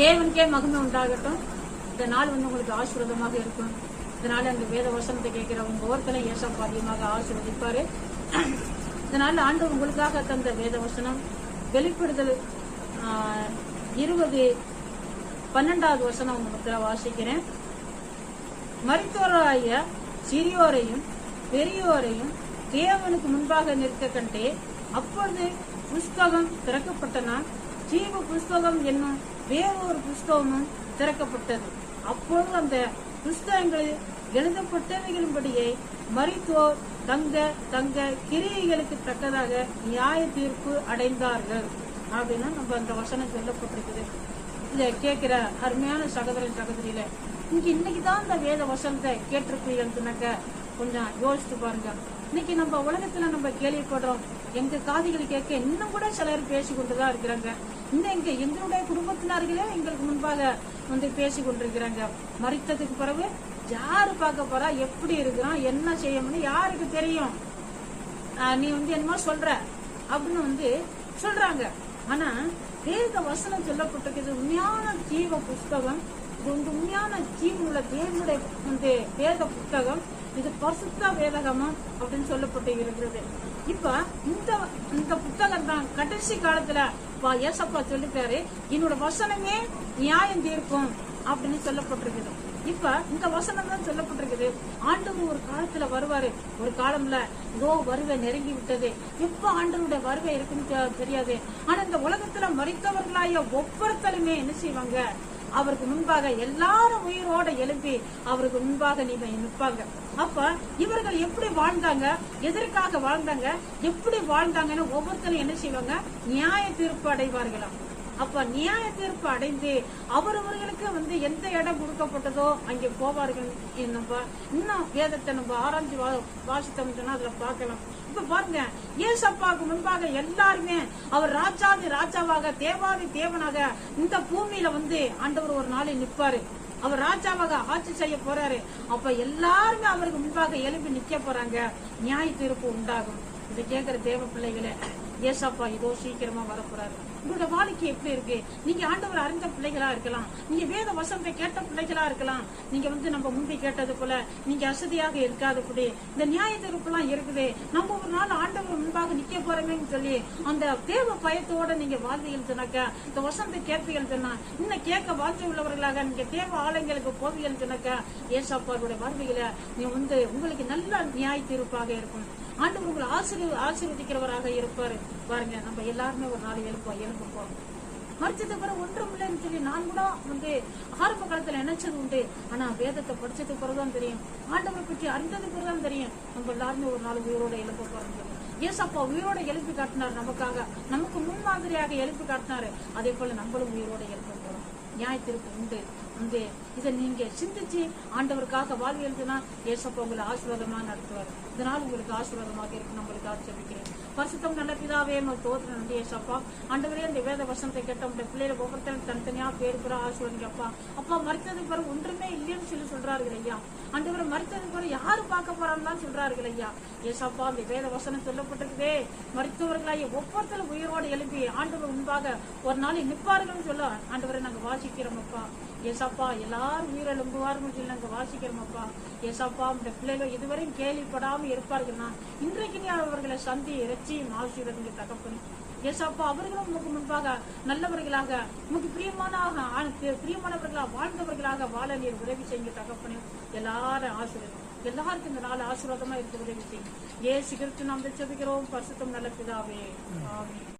தேவனுக்கே மகிமை உண்டாகட்டும். இந்த நாள் வந்து உங்களுக்கு ஆசீர்வாதமாக இருக்கும். இதனால அந்த வேத வசனத்தை கேட்கிற உங்க ஒருத்தனை ஏசப்பா அதிகமாக ஆசீர்வதிப்பாரு. இதனால ஆண்டு உங்களுக்காக தந்த வேத வசனம் வெளிப்படுதல் ஆஹ், இருபது பன்னெண்டாவது வசனம் உங்களுக்கு வாசிக்கிறேன். மருத்துவராய சிறியோரையும் பெரியோரையும் தேவனுக்கு முன்பாக நிற்க கண்டே அப்பொழுது புஸ்தகம் திறக்கப்பட்டனா. ஜீவ புஸ்தகம் என்னும் வேறொரு புஸ்தகமும் திறக்கப்பட்டது. அப்பொழுது அந்த புஸ்தகங்களில் எழுதப்பட்டவைகளின்படியே மரித்தோர் தங்க தங்க கிரியைகளுக்கு தக்கதாக நியாய தீர்ப்பு அடைந்தார்கள். அப்படின்னா நம்ம அந்த வசனம் சொல்லப்பட்டிருக்குது. இதை கேட்கிற அருமையான சகோதரன் சகோதரியில இங்க இன்னைக்கு தான் இந்த வேத வசனத்தை கேட்டிருப்பீங்கன்னாக்க கொஞ்சம் யோசிச்சு பாருங்க. இன்னைக்கு நம்ம உலகத்துல நம்ம கேள்விப்படுறோம் எங்க காதுகள் கேட்க இன்னும் கூட சிலர் பேசி கொண்டுதான் இருக்கிறாங்க. இன்னும் எங்க எங்களுடைய குடும்பத்தினர்களே எங்களுக்கு முன்பாக வந்து பேசி கொண்டிருக்கிறாங்க. மறித்ததுக்கு பிறகு யாரு பார்க்க போறா? எப்படி இருக்கிறான்? என்ன செய்யணும்னு யாருக்கு தெரியும்? நீ வந்து என்னமோ சொல்ற. அப்படின்னு வந்து சொல்றாங்க. ஆனா வேத வசனம் சொல்லப்பட்டிருக்கிறது உண்மையான ஜீவ புஸ்தகம் இது வந்து உண்மையான ஜீவனுள்ள தேவனுடைய வந்து வேத புத்தகம் இது பரிசுத்த வேதகமம் அப்படின்னு சொல்லப்பட்டு இருக்கிறது. இப்ப இந்த இந்த புத்தகம் தான் கடைசி காலத்துல ஏசப்பா சொல்லிட்டாரு என்னோட வசனமே நியாயம் தீர்க்கும் அப்படின்னு சொல்லப்பட்டிருக்குது. இப்ப இந்த வசனம் தான் சொல்லப்பட்டிருக்குது. ஆண்டவர் ஒரு காலத்துல வருவாரு. ஒரு காலம்ல இதோ வருவை நெருங்கி விட்டது. எப்ப ஆண்டவருடைய வருவை இருக்குன்னு தெரியாது. ஆனா இந்த உலகத்துல மறித்தவர்களாய ஒவ்வொருத்தருமே என்ன செய்வாங்க? அவருக்கு முன்பாக எல்லாரும் உயிரோட எழுப்பி அவருக்கு முன்பாக நீங்க நிற்பாங்க. அப்ப இவர்கள் எப்படி வாழ்ந்தாங்க? எதற்காக வாழ்ந்தாங்க? எப்படி வாழ்ந்தாங்கன்னு ஒவ்வொருத்தரும் என்ன செய்வாங்க? நியாய தீர்ப்பு அடைவார்களாம். அப்ப நியாய தீர்ப்பு அடைந்து அவரவர்களுக்கு வந்து எந்த இடம் கொடுக்கப்பட்டதோ அங்கே போவார்கள் நம்ம இன்னும் வேதத்தை நம்ம ஆராய்ச்சி வா- வாசித்தோம்னா அதுல பார்க்கலாம். இப்ப பாருங்க ஏசப்பாவுக்கு முன்பாக எல்லாருமே அவர் ராஜாதி ராஜாவாக தேவாதி தேவனாக இந்த பூமியில வந்து ஆண்டவர் ஒரு நாளில் நிற்பாரு அவர் ராஜாவாக ஆட்சி செய்ய போறாரு. அப்ப எல்லாருமே அவருக்கு முன்பாக எழுப்பி நிக்க போறாங்க. நியாய தீர்ப்பு உண்டாகும். இதை கேட்கிற தேவ பிள்ளைகளை ஏசப்பா இதோ சீக்கிரமா வரப்போறாரு. உங்களோட வாழ்க்கை எப்படி இருக்கு? நீங்க ஆண்டவர் அறிந்த பிள்ளைகளா இருக்கலாம். நீங்க வேத வசனத்தை கேட்ட பிள்ளைகளா இருக்கலாம். நீங்க வந்து நம்ம முந்தி கேட்டது போல நீங்க அசதியாக இருக்காது கூட இந்த நியாய தீர்ப்புலாம் இருக்குது. நம்ம ஒரு நாள் ஆண்டவர் முன்பாக நிக்க போறோமேன்னு சொல்லி அந்த தேவ பயத்தோட நீங்க வாழ்வீர்கள் சொன்னாக்கா இந்த வசனத்தை கேட்பீர்கள் சொன்னா இன்னும் கேட்க வாஞ்சை உள்ளவர்களாக நீங்க தேவ ஆலயங்களுக்கு போவீர்கள் சொன்னாக்கா ஏசாப்பாருடைய வாழ்வையில நீ வந்து உங்களுக்கு நல்ல நியாய தீர்ப்பாக இருக்கும். ஆண்டு உங்களை ஆசீர்வ ஆசீர்வதிக்கிறவராக இருப்பாரு. பாருங்க நம்ம எல்லாருமே ஒரு நாள் எழுப்போம் எழுப்புப்போம். மறிச்சது பிறகு ஒன்றும் இல்லைன்னு சொல்லி நான் கூட வந்து ஆரம்ப காலத்துல நினைச்சது உண்டு. ஆனா வேதத்தை படிச்சதுக்கு பிறகுதான் தெரியும். ஆண்டவரை பற்றி அறிந்ததுக்கு பிறகுதான் தெரியும். நம்ம எல்லாருமே ஒரு நாள் உயிரோட எழுப்ப போறோம் ஏசப்பா உயிரோட எழுப்பி காட்டினார் நமக்காக. நமக்கு முன்மாதிரியாக எழுப்பி காட்டினாரு. அதே போல நம்மளும் உயிரோட எழுப்ப போறோம். நியாயத்திற்கு உண்டு. வந்து இதை நீங்க சிந்திச்சு ஆண்டவருக்காக வாழ் எழுதுனா ஏசப்பா உங்களை ஆசீர்வாதமா நடத்துவார். இதனால் உங்களுக்கு ஆசீர்வாதமாக இருக்கும். நம்மளுக்கு ஆட்சேபிக்கிறேன் பரிசுத்தம் நல்ல பிதாவே உங்கள் தோற்ற நன்றி ஏசப்பா. ஆண்டவரே இந்த வேத வசனத்தை கேட்ட உங்க பிள்ளைகள் ஒவ்வொருத்தரும் தனித்தனியா பேர் பெற ஆசீர்வதிங்கப்பா அப்பா. மறுத்ததுக்கு பிறகு ஒன்றுமே இல்லைன்னு சொல்லி சொல்றார்கள் ஐயா. ஆண்டவரை மறுத்ததுக்கு பிறகு யாரு பார்க்க போறான்னு சொல்றார்கள் ஐயா. ஏசப்பா அந்த வேத வசனம் சொல்லப்பட்டிருக்குதே. மருத்துவர்களாகிய ஒவ்வொருத்தரும் உயிரோடு எழுப்பி ஆண்டவர் முன்பாக ஒரு நாள் நிற்பார்கள் சொல்ல ஆண்டவரை நாங்க வாசிக்கிறோம் அப்பா. ஏசப்பா எல்லாரும் உயிரெழும்புவார்கள் சொல்லி நாங்கள் வாசிக்கிறோமப்பா. ஏசப்பா இந்த பிள்ளைகள் இதுவரையும் கேள்விப்படாமல் இருப்பார்கள்னா இன்றைக்கு நீ அவர்களை சந்தி இறைச்சியும் ஆசீர்வதிங்க தகப்பனே. ஏசப்பா அவர்களும் உமக்கு முன்பாக நல்லவர்களாக உமக்கு பிரியமான பிரியமானவர்களாக வாழ்ந்தவர்களாக வாழ நீர் உதவி செய்யுங்க தகப்பனே. எல்லாரும் ஆசிரியர் எல்லாருக்கும் இந்த நாள் ஆசீர்வாதமா இருக்கிற உதவி செய்யுங்க. ஏ சிகரத்து நாம் செபிக்கிறோம் பரிசுத்தம் நல்ல பிதாவே. ஆமே